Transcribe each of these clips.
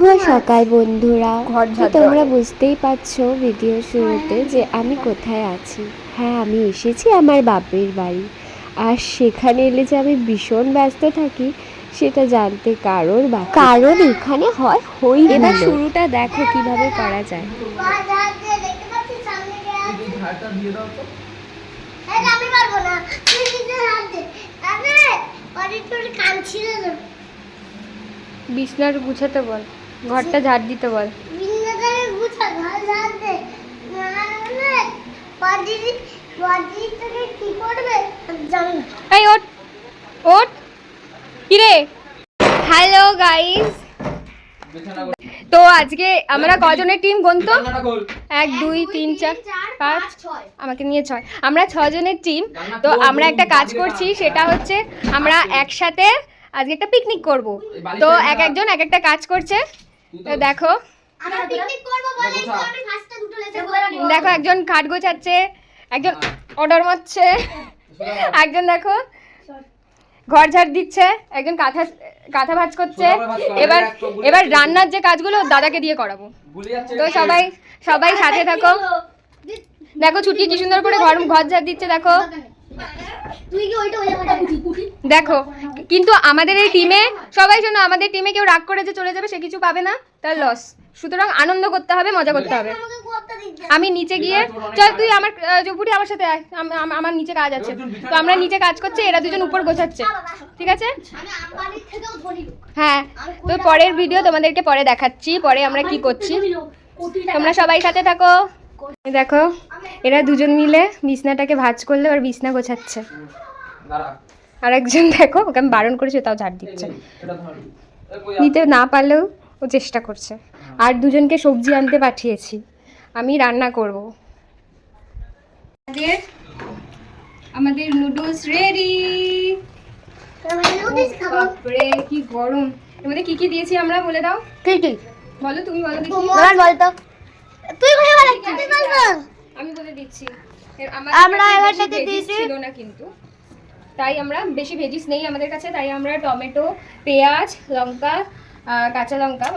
শুভ সকাল বন্ধুরা। তোমরা বুঝতেই পারছ ভিডিও শুরুতে যে আমি কোথায় আছি? হ্যাঁ আমি এসেছি আমার বাপের বাড়ি। আর সেখানে এলে যে আমি ভীষণ ব্যস্ত থাকি সেটা জানতে কারোর বা কারণ এখানে হয় হই এবার শুরুটা দেখো কীভাবে করা যায়। আমি পারব না তুই নিজে হাত দে আরে না বিছনার গুছাতে বল। ঘরটা ঝাড় দিতে বল। এই ওট ওট কিরে? হ্যালো গাইস তো আজকে আমরা কজনের টিম গন্ত এক দুই তিন চার পাঁচ। আমাকে নিয়ে ছয়। আমরা ছজনের টিম তো আমরা একটা কাজ করছি সেটা হচ্ছে আমরা একসাথে আজকে একটা পিকনিক করব। তো এক একজন এক একটা কাজ করছে। দেখো। নিব। দেখো একজন খাট গোছাচ্ছে একজন অর্ডার মারছে। একজন দেখো ঘর ঝাড় দিচ্ছে একজন কাঁথা কাঁথা ভাঁজ করছে। এবার এবার রান্নার যে কাজগুলো দাদাকে দিয়ে করাবো। তো সবাই সবাই সাথে থাকো। দেখো ছুটি কি সুন্দর করে ঘর ঘর ঝাড় দিচ্ছে দেখো। দেখো কিন্তু আমাদের এই টিমে সবাই শোনো আমাদের টিমে কেউ রাগ করে যে চলে যাবে সে কিছু পাবে না তার লস সুতরাং আনন্দ করতে হবে মজা করতে হবে। আমি নিচে গিয়ে চল তুই আমার জপুরি আমার সাথে আয়। আম- আম- আমার নিচে কাজ আছে। তো আমরা নিচে কাজ করছি এরা দুজন উপর গোছাচ্ছে। ঠিক আছে? হ্যাঁ তো পরের ভিডিও তোমাদেরকে পরে দেখাচ্ছি পরে আমরা কি করছি? তোমরা সবাই সাথে থাকো। দেখো এরা দুজন মিলে বিছনাটাকে ভাঁজ করলে আর বিছনা গোছাচ্ছে। আর একজন দেখো ওকে আমি বারণ করেছি তাও ঝাড় দিচ্ছে। নিতে না পারলেও ও চেষ্টা করছে। আর দুজনকে সবজি আনতে পাঠিয়েছি। আমি রান্না করব। আমাদের আমাদের নুডলস রেডি বাপরে কি গরম। এর মধ্যে কি কি দিয়েছি আমরা বলে দাও। কি কি? বলো তুমি বলো দেখি। তোমার বল তো তুই তুই বল আমি বলে দিচ্ছি। আমরা কাছে এবার সাথে veggies দিয়েছি। ছিল না কিন্তু। তাই আমরা বেশি ভেজিস নেই আমাদের কাছে। তাই আমরা টমেটো পেঁয়াজ লঙ্কা কাঁচা লঙ্কা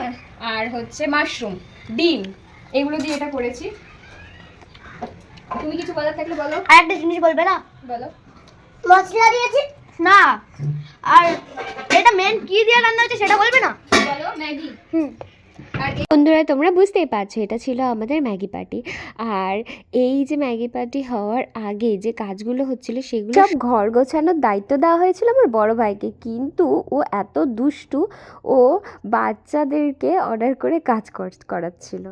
আর হচ্ছে মাশরুম ডিম। এগুলো দিয়ে এটা করেছি। তুমি কিছু বলার থাকলে বলো। আর একটা জিনিস বলবে না? বলো। মশলা দিয়েছি? না। আর এটা মেন কি দিয়ে রান্না হয়েছে সেটা বলবে না? বলো ম্যাগি। হুম। বন্ধুরা, তোমরা বুঝতেই পারছ, এটা ছিল আমাদের ম্যাগি পার্টি। আর এই যে ম্যাগি পার্টি হওয়ার আগে যে কাজগুলো হচ্ছিল, সেগুলো সব ঘর গোছানোর দায়িত্ব দেওয়া হয়েছিল আমার বড় ভাইকে। কিন্তু ও এত দুষ্টু, ও বাচ্চাদেরকে অর্ডার করে কাজ কর- করাচ্ছিল।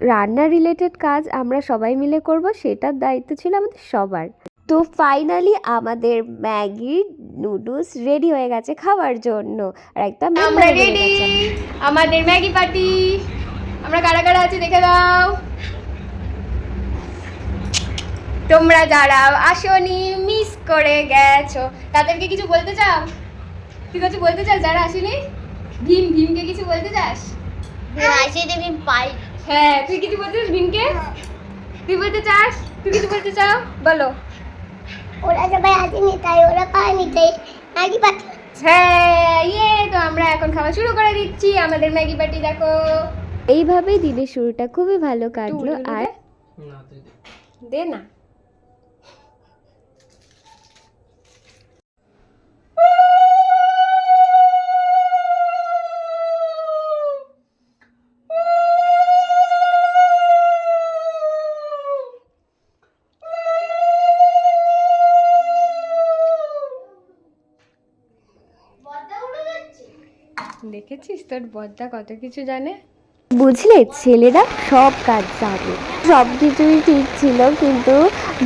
রান্না রিলেটেড কাজ আমরা সবাই মিলে করব, সেটার দায়িত্ব ছিল আমাদের সবার। তো ফাইনালি আমাদের ম্যাগি নুডলস রেডি হয়ে গেছে খাওয়ার জন্য। আর একটা আমরা রেডি আমাদের ম্যাগি পার্টি আমরা কারা কারা আছি দেখে দাও! তোমরা যারা আসনি মিস করে গেছো তাদেরকে কিছু বলতে চাও? তুই কিছু বলতে চাস যারা আসেনি? ভীম ভীমকে কিছু বলতে চাস? সেটা আমি পাই। হ্যাঁ তুই কিছু বলতে চাস ভীমকে? তুই বলতে চাস? তুই কিছু বলতে চাও? বলো। ওরা সবাই আসেনি তাই ওরা পায়নি তাই ম্যাগি পাঠা। হ্যাঁ ইয়ে তো আমরা এখন খাওয়া শুরু করে দিচ্ছি। আমাদের ম্যাগি পাটি দেখো। এইভাবেই দিনের শুরুটা খুবই ভালো কাটলো। আর। দে না। দেখেছিস তোর বদ্দা কত কিছু জানে? বুঝলে, ছেলেরা সব কাজ জানে। সব কিছুই ঠিক ছিল, কিন্তু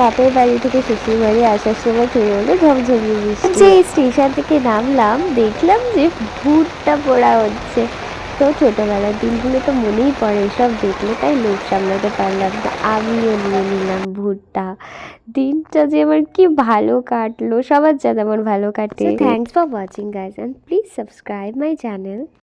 বাপের বাড়ি থেকে শ্বশুর বাড়ি আসার সময় খেয়ে হলো ঝমঝমি বৃষ্টি। যে স্টেশন থেকে নামলাম, দেখলাম যে ভুট্টা পড়া হচ্ছে। তো ছোটবেলার দিনগুলো তো মনেই পড়ে, সব দেখলে তাই লোক সামলাতে পারলাম না। আমিও নিয়ে নিলাম। ভুট্টা দিনটা যে আমার কি ভালো কাটলো, সবার যেন আমার ভালো কাটে। Thanks for watching guys and please subscribe my channel